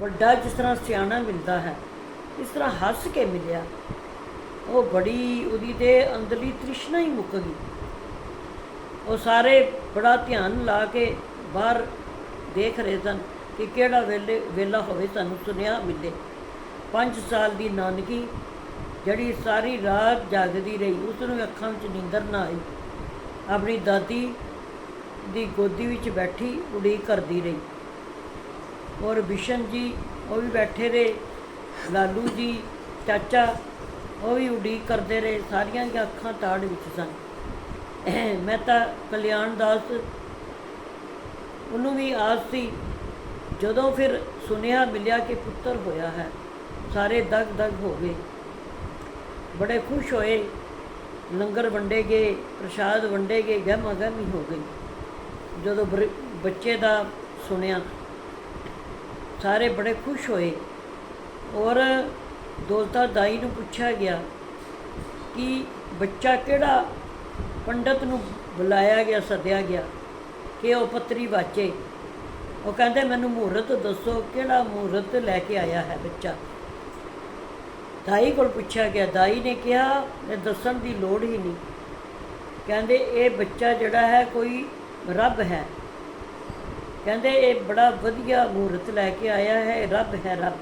ਵੱਡਾ ਜਿਸ ਤਰ੍ਹਾਂ ਸਿਆਣਾ ਮਿਲਦਾ ਹੈ, ਇਸ ਤਰ੍ਹਾਂ ਹੱਸ ਕੇ ਮਿਲਿਆ। ਉਹ ਬੜੀ ਉਹਦੀ ਤੇ ਅੰਦਰਲੀ ਤ੍ਰਿਸ਼ਨਾ ਹੀ ਮੁੱਕ ਗਈ। ਉਹ ਸਾਰੇ ਬੜਾ ਧਿਆਨ ਲਾ ਕੇ ਬਾਹਰ ਦੇਖ ਰਹੇ ਸਨ ਕਿ ਕਿਹੜਾ ਵੇਲੇ, ਵੇਲਾ ਹੋਵੇ ਸਾਨੂੰ ਸੁਨੇਹਾ ਮਿਲੇ। 5 ਸਾਲ ਦੀ ਨਾਨਕੀ ਜਿਹੜੀ ਸਾਰੀ ਰਾਤ ਜਾਗਦੀ ਰਹੀ ਉਸ ਨੂੰ ਅੱਖਾਂ ਵਿੱਚ ਨੀਂਦਰ ਨਾ ਆਈ। ਆਪਣੀ ਦਾਦੀ ਦੀ ਗੋਦੀ ਵਿੱਚ ਬੈਠੀ ਉਡੀਕ ਕਰਦੀ ਰਹੀ। ਔਰ ਬਿਸ਼ਨ ਜੀ, ਉਹ ਵੀ ਬੈਠੇ ਰਹੇ, ਲਾਲੂ ਜੀ, ਚਾਚਾ, ਉਹ ਵੀ ਉਡੀਕ ਕਰਦੇ ਰਹੇ, ਸਾਰੀਆਂ ਦੀਆਂ ਅੱਖਾਂ ਤਾੜ ਵਿੱਚ ਸਨ। ਮੈਂ ਤਾਂ ਕਲਿਆਣ ਦਾਸ, ਉਹਨੂੰ ਵੀ ਆਸ ਸੀ, ਜਦੋਂ ਫਿਰ ਸੁਨੇਹਾ ਮਿਲਿਆ ਕਿ ਪੁੱਤਰ ਹੋਇਆ ਹੈ, ਸਾਰੇ ਦਗ ਦਗ ਹੋ ਗਏ। ਬੜੇ ਖੁਸ਼ ਹੋਏ, ਲੰਗਰ ਵੰਡੇ ਗਏ, ਪ੍ਰਸ਼ਾਦ ਵੰਡੇ ਗਏ ਗਹਿਮਾ ਗਹਿਮੀ ਹੋ ਗਈ। ਜਦੋਂ ਬਰ- ਬੱਚੇ ਦਾ ਸੁਣਿਆ ਸਾਰੇ ਬੜੇ ਖੁਸ਼ ਹੋਏ ਔਰ ਦੌਲਤਾ ਦਾਈ ਨੂੰ ਪੁੱਛਿਆ ਗਿਆ ਕਿ ਬੱਚਾ ਕਿਹੜਾ ਪੰਡਤ ਨੂੰ ਬੁਲਾਇਆ ਗਿਆ, ਸੱਦਿਆ ਗਿਆ ਕਿ ਉਹ ਪੱਤਰੀ ਵਾਚੇ। ਉਹ ਕਹਿੰਦੇ, ਮੈਨੂੰ ਮਹੂਰਤ ਦੱਸੋ, ਕਿਹੜਾ ਮਹੂਰਤ ਲੈ ਕੇ ਆਇਆ ਹੈ ਬੱਚਾ? ਦਾਈ ਕੋਲ ਪੁੱਛਿਆ ਗਿਆ। ਦਾਈ ਨੇ ਕਿਹਾ ਇਹ ਦੱਸਣ ਦੀ ਲੋੜ ਹੀ ਨਹੀਂ। ਕਹਿੰਦੇ, ਇਹ ਬੱਚਾ ਜਿਹੜਾ ਹੈ, ਕੋਈ ਰੱਬ ਹੈ। ਕਹਿੰਦੇ ਇਹ ਬੜਾ ਵਧੀਆ ਮਹੂਰਤ ਲੈ ਕੇ ਆਇਆ ਹੈ, ਰੱਬ ਹੈ ਰੱਬ।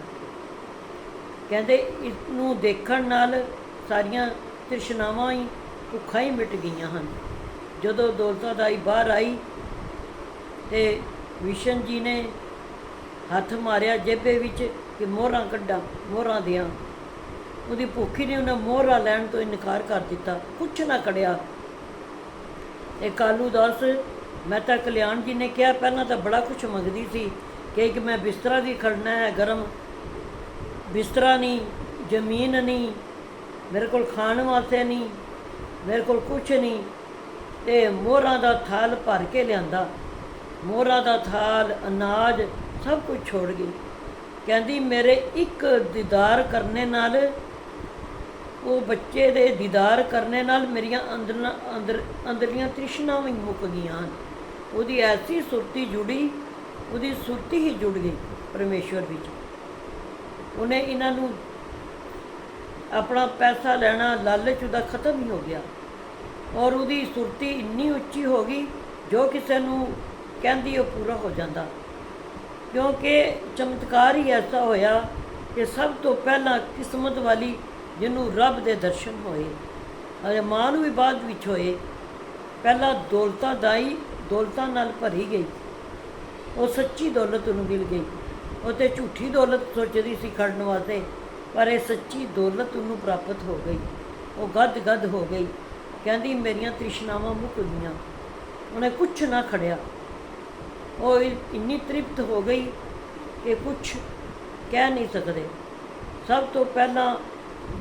ਕਹਿੰਦੇ ਇਸ ਨੂੰ ਦੇਖਣ ਨਾਲ ਸਾਰੀਆਂ ਤ੍ਰਿਸ਼ਨਾਵਾਂ ਹੀ ਭੁੱਖਾਂ ਹੀ ਮਿਟ ਗਈਆਂ ਹਨ। ਜਦੋਂ ਦੌਲਤਾ ਦਾਈ ਬਾਹਰ ਆਈ ਤੇ ਵਿਸ਼ਨ ਜੀ ਨੇ ਹੱਥ ਮਾਰਿਆ ਜੇਬੇ ਵਿੱਚ ਕਿ ਮੋਹਰਾਂ ਕੱਢਾਂ, ਮੋਹਰਾਂ ਦਿਆਂ। ਉਹਦੀ ਭੁੱਖੀ ਨੇ ਉਹਨਾਂ ਮੋਹਰਾ ਲੈਣ ਤੋਂ ਇਨਕਾਰ ਕਰ ਦਿੱਤਾ। ਕੁਛ ਨਾ ਕੜਿਆ। ਇਹ ਕਾਲੂ ਦਾਸ ਮੈਂ ਤਾਂ ਕਲਿਆਣ ਜੀ ਨੇ ਕਿਹਾ, ਪਹਿਲਾਂ ਤਾਂ ਬੜਾ ਕੁਛ ਮੰਗਦੀ ਸੀ ਕਿ ਕਿ ਮੈਂ ਬਿਸਤਰਾ ਵੀ ਖੜਨਾ ਹੈ ਗਰਮ। ਬਿਸਤਰਾ ਨਹੀਂ, ਜ਼ਮੀਨ ਨਹੀਂ, ਮੇਰੇ ਕੋਲ ਖਾਣ ਵਾਸਤੇ ਨਹੀਂ, ਮੇਰੇ ਕੋਲ ਕੁਛ ਨਹੀਂ। ਤੇ ਮੋਹਰਾਂ ਦਾ ਥਾਲ ਭਰ ਕੇ ਲਿਆਂਦਾ। ਮੋਹਰਾਂ ਦਾ ਥਾਲ, ਅਨਾਜ, ਸਭ ਕੁਝ ਛੋੜ ਗਈ। ਕਹਿੰਦੀ, ਮੇਰੇ ਇੱਕ ਦੀਦਾਰ ਕਰਨੇ ਨਾਲ, ਉਹ ਬੱਚੇ ਦੇ ਦੀਦਾਰ ਕਰਨੇ ਨਾਲ ਮੇਰੀਆਂ ਅੰਦਰਾਂ ਅੰਦਰ, ਅੰਦਰਲੀਆਂ ਤ੍ਰਿਸ਼ਨਾਵਾਂ ਹੀ ਮੁੱਕ ਗਈਆਂ ਹਨ। ਉਹਦੀ ਐਸੀ ਸੁਰਤੀ ਜੁੜੀ, ਉਹਦੀ ਸੁਰਤੀ ਹੀ ਜੁੜ ਗਈ ਪਰਮੇਸ਼ਵਰ ਵਿੱਚ। ਉਹਨੇ ਇਹਨਾਂ ਨੂੰ ਆਪਣਾ ਪੈਸਾ ਲੈਣਾ ਲਾਲਚ ਉਹਦਾ ਖਤਮ ਹੀ ਹੋ ਗਿਆ। ਔਰ ਉਹਦੀ ਸੁਰਤੀ ਇੰਨੀ ਉੱਚੀ ਹੋ ਗਈ, ਜੋ ਕਿਸੇ ਨੂੰ ਕਹਿੰਦੀ ਉਹ ਪੂਰਾ ਹੋ ਜਾਂਦਾ। ਕਿਉਂਕਿ ਚਮਤਕਾਰ ਹੀ ਐਸਾ ਹੋਇਆ ਕਿ ਸਭ ਤੋਂ ਪਹਿਲਾਂ ਕਿਸਮਤ ਵਾਲੀ ਜਿਹਨੂੰ ਰੱਬ ਦੇ ਦਰਸ਼ਨ ਹੋਏ ਅਰੇ ਮਾਂ ਨੂੰ ਵੀ ਬਾਅਦ ਵਿੱਚ ਹੋਏ ਪਹਿਲਾਂ ਦੌਲਤਾਂ ਦਾਈ, ਦੌਲਤਾਂ ਨਾਲ ਭਰੀ ਗਈ। ਉਹ ਸੱਚੀ ਦੌਲਤ ਨੂੰ ਮਿਲ ਗਈ। ਉਹ ਤੇ ਝੂਠੀ ਦੌਲਤ ਸੋਚਦੀ ਸੀ ਖੜਨ ਵਾਸਤੇ, ਪਰ ਇਹ ਸੱਚੀ ਦੌਲਤ ਉਹਨੂੰ ਪ੍ਰਾਪਤ ਹੋ ਗਈ। ਉਹ ਗੱਦ ਗੱਦ ਹੋ ਗਈ। ਕਹਿੰਦੀ, ਮੇਰੀਆਂ ਤ੍ਰਿਸ਼ਨਾਵਾਂ ਮੁੱਕ ਗਈਆਂ। ਉਹਨੇ ਕੁਛ ਨਾ ਖੜਿਆ। ਉਹ ਇ- ਇੰਨੀ ਤ੍ਰਿਪਤ ਹੋ ਗਈ ਕਿ ਕੁਛ ਕਹਿ ਨਹੀਂ ਸਕਦੇ। ਸਭ ਤੋਂ ਪਹਿਲਾਂ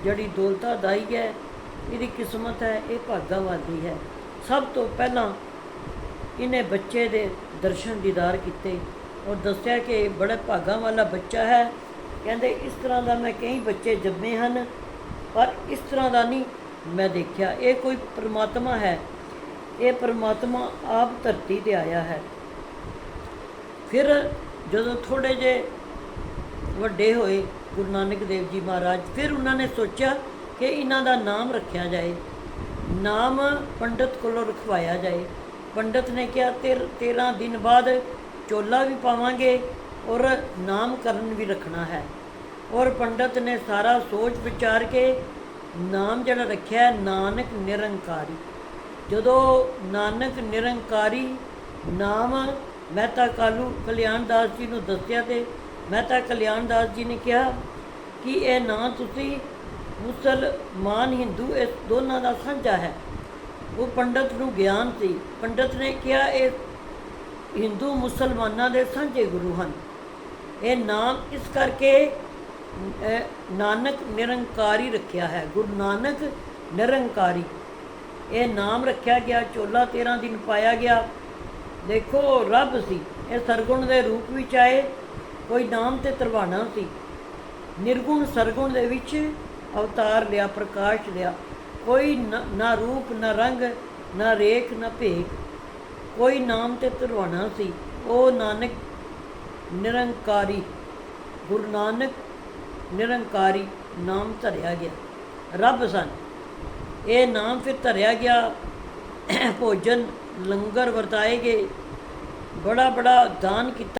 ਜਿਹੜੀ ਦੌਲਤਾਂ ਦਾਈ ਹੈ, ਇਹਦੀ ਕਿਸਮਤ ਹੈ, ਇਹ ਭਾਗਾਵਾਦੀ ਹੈ। ਸਭ ਤੋਂ ਪਹਿਲਾਂ ਇਹਨੇ ਬੱਚੇ ਦੇ ਦਰਸ਼ਨ ਦੀਦਾਰ ਕੀਤੇ। ਔਰ ਦੱਸਿਆ ਕਿ ਇਹ ਬੜਾ ਭਾਗਾਂ ਵਾਲਾ ਬੱਚਾ ਹੈ। ਕਹਿੰਦੇ, ਇਸ ਤਰ੍ਹਾਂ ਦਾ ਮੈਂ ਕਈ ਬੱਚੇ ਜੰਮੇ ਹਨ, ਪਰ ਇਸ ਤਰ੍ਹਾਂ ਦਾ ਨਹੀਂ ਮੈਂ ਦੇਖਿਆ। ਇਹ ਕੋਈ ਪ੍ਰਮਾਤਮਾ ਹੈ। ਇਹ ਪ੍ਰਮਾਤਮਾ ਆਪ ਧਰਤੀ ਤੇ ਆਇਆ ਹੈ। ਫਿਰ ਜਦੋਂ ਥੋੜੇ ਜੇ ਵੱਡੇ ਹੋਏ, ਗੁਰੂ ਨਾਨਕ ਦੇਵ ਜੀ ਮਹਾਰਾਜ, ਫਿਰ ਉਹਨਾਂ ਨੇ ਸੋਚਿਆ ਕਿ ਇਹਨਾਂ ਦਾ ਨਾਮ ਰੱਖਿਆ ਜਾਏ। ਨਾਮ ਪੰਡਤ ਕੋਲੋਂ ਰਖਵਾਇਆ ਜਾਏ। ਪੰਡਤ ਨੇ ਕਿਹਾ, ਤੇਰ 13 ਦਿਨ ਬਾਅਦ ਚੋਲਾ ਵੀ ਪਾਵਾਂਗੇ ਔਰ ਨਾਮਕਰਨ ਵੀ ਰੱਖਣਾ ਹੈ। ਔਰ ਪੰਡਤ ਨੇ ਸਾਰਾ ਸੋਚ ਵਿਚਾਰ ਕੇ ਨਾਮ ਜਿਹੜਾ ਰੱਖਿਆ ਨਾਨਕ ਨਿਰੰਕਾਰੀ। ਜਦੋਂ ਨਾਨਕ ਨਿਰੰਕਾਰੀ ਨਾਮ ਮਹਿਤਾ ਕਾਲੂ ਕਲਿਆਣ ਦਾਸ ਜੀ ਨੂੰ ਦੱਸਿਆ ਤੇ ਮਹਿਤਾ ਕਲਿਆਣ ਦਾਸ ਜੀ ਨੇ ਕਿਹਾ ਕਿ ਇਹ ਨਾਂ ਤੁਸੀਂ ਮੁਸਲਮਾਨ ਹਿੰਦੂ, ਇਸ ਦੋਨਾਂ ਦਾ ਸਾਂਝਾ ਹੈ। ਉਹ ਪੰਡਤ ਨੂੰ ਗਿਆਨ ਸੀ। ਪੰਡਤ ਨੇ ਕਿਹਾ, ਇਹ ਹਿੰਦੂ ਮੁਸਲਮਾਨਾਂ ਦੇ ਸਾਂਝੇ ਗੁਰੂ ਹਨ। ਇਹ ਨਾਮ ਇਸ ਕਰਕੇ ਨਾਨਕ ਨਿਰੰਕਾਰੀ ਰੱਖਿਆ ਹੈ। ਗੁਰੂ ਨਾਨਕ ਨਿਰੰਕਾਰੀ। ਇਹ ਨਾਮ ਰੱਖਿਆ ਗਿਆ, ਚੋਲਾ 13 ਦਿਨ ਪਾਇਆ ਗਿਆ। ਦੇਖੋ, ਰੱਬ ਸੀ। ਇਹ ਸਰਗੁਣ ਦੇ ਰੂਪ ਵਿੱਚ ਆਏ। ਕੋਈ ਨਾਮ ਤੇ ਤਰਵਾਣਾ ਸੀ। ਨਿਰਗੁਣ ਸਰਗੁਣ ਦੇ ਵਿੱਚ ਅਵਤਾਰ ਲਿਆ, ਪ੍ਰਕਾਸ਼ ਲਿਆ, ਕੋਈ ਨ- ਨਾ ਰੂਪ, ਨਾ ਰੰਗ, ਨਾ ਰੇਖ, ਨਾ ਭੇਖ। ਕੋਈ ਨਾਮ ਤੇ ਤਰਵਾਣਾ ਸੀ, ਉਹ ਨਾਨਕ ਨਿਰੰਕਾਰੀ, ਗੁਰੂ ਨਾਨਕ ਨਿਰੰਕਾਰੀ ਨਾਮ ਧਰਿਆ ਗਿਆ। ਰੱਬ ਸਨ। ਇਹ ਨਾਮ ਫਿਰ ਧਰਿਆ ਗਿਆ, ਭੋਜਨ, ਲੰਗਰ ਵਰਤਾਏ ਗਏ। ਬੜਾ ਬੜਾ ਦਾਨ ਕੀਤਾ।